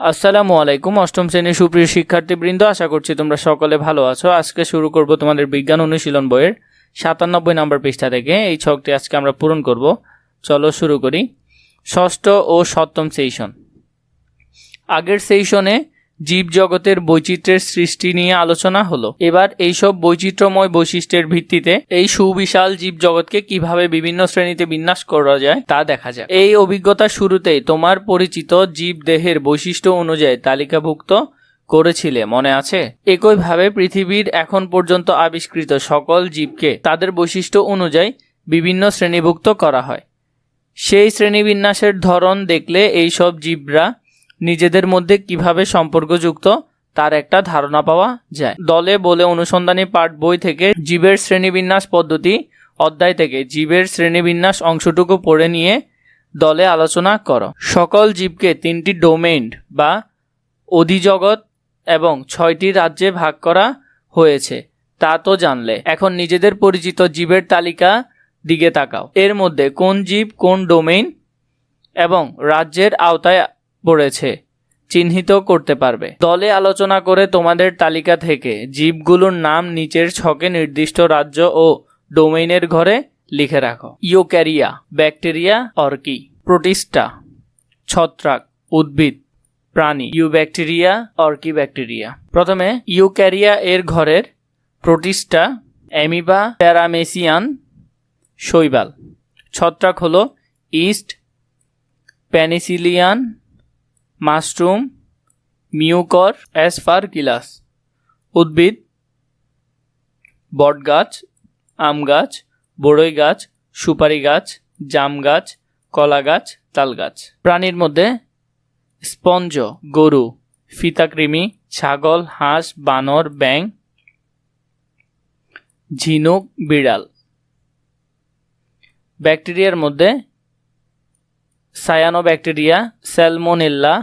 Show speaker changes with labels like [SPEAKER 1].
[SPEAKER 1] আসসালামু আলাইকুম, অষ্টম শ্রেণির সুপ্রিয় শিক্ষার্থীবৃন্দ, আশা করছি তোমরা সকলে ভালো আছো। আজকে শুরু করব তোমাদের বিজ্ঞান অনুশীলন বইয়ের সাতানব্বই নম্বর পৃষ্ঠা থেকে। এই ছকটি আজকে আমরা পূরণ করব। চলো শুরু করি। ষষ্ঠ ও সপ্তম সেশন আগের সেশনে জীবজগতের বৈচিত্র্যের সৃষ্টি নিয়ে আলোচনা হলো। এবার এইসব বৈচিত্র্যময় বৈশিষ্ট্যের ভিত্তিতে এই সুবিশাল জীবজগৎকে কীভাবে বিভিন্ন শ্রেণীতে বিন্যাস করা যায় তা দেখা যায় এই অভিজ্ঞতা শুরুতেই তোমার পরিচিত জীব দেহের বৈশিষ্ট্য অনুযায়ী তালিকাভুক্ত করেছিলে, মনে আছে? একইভাবে পৃথিবীর এখন পর্যন্ত আবিষ্কৃত সকল জীবকে তাদের বৈশিষ্ট্য অনুযায়ী বিভিন্ন শ্রেণীভুক্ত করা হয়। সেই শ্রেণীবিন্যাসের ধরন দেখলে এই সব জীবরা নিজেদের মধ্যে কীভাবে সম্পর্কযুক্ত তার একটা ধারণা পাওয়া যায়। দলে বলে অনুসন্ধানী পাঠ বই থেকে জীবের শ্রেণীবিন্যাস পদ্ধতি অধ্যায় থেকে জীবের শ্রেণীবিন্যাস অংশটুকু পড়ে নিয়ে দলে আলোচনা করো। সকল জীবকে তিনটি ডোমেইন বা অধিজগৎ এবং ছয়টি রাজ্যে ভাগ করা হয়েছে, তা তো জানলে। এখন নিজেদের পরিচিত জীবের তালিকা দিকে তাকাও। এর মধ্যে কোন জীব কোন ডোমেইন এবং রাজ্যের আওতায় পড়েছে, চিহ্নিত করতে পারবে। দলে আলোচনা করে তোমাদের তালিকা থেকে জীবগুলোর নাম নিচের ছকে নির্দিষ্ট রাজ্য ও ডোমেইনের ঘরে লিখে রাখো। ইউক্যারিয়া, ব্যাকটেরিয়া, অর্কি, প্রোটিস্টা, ছত্রাক, উদ্ভিদ, প্রাণী, ইউব্যাকটেরিয়া অর্কি ব্যাকটেরিয়া প্রথমে ইউক্যারিয়া এর ঘরের প্রোটিস্টা, অ্যামিবা, প্যারামেসিয়ান, শৈবাল। ছত্রাক হলো yeast penicillium mushroom, mucor, aspergillus. উদ্ভিদ, বটগাছ আম গাছ বড়ই গাছ, সুপারি গাছ, জাম গাছ, কলা গাছ, তাল গাছ। প্রাণীর মধ্যে স্পঞ্জ, গরু, ফিতাকৃমি, ছাগল, হাঁস, বানর ব্যাং ঝিনুক, বিড়াল। ব্যাকটেরিয়ার মধ্যে সায়ানোব্যাকটেরিয়া স্যালমোনেল্লা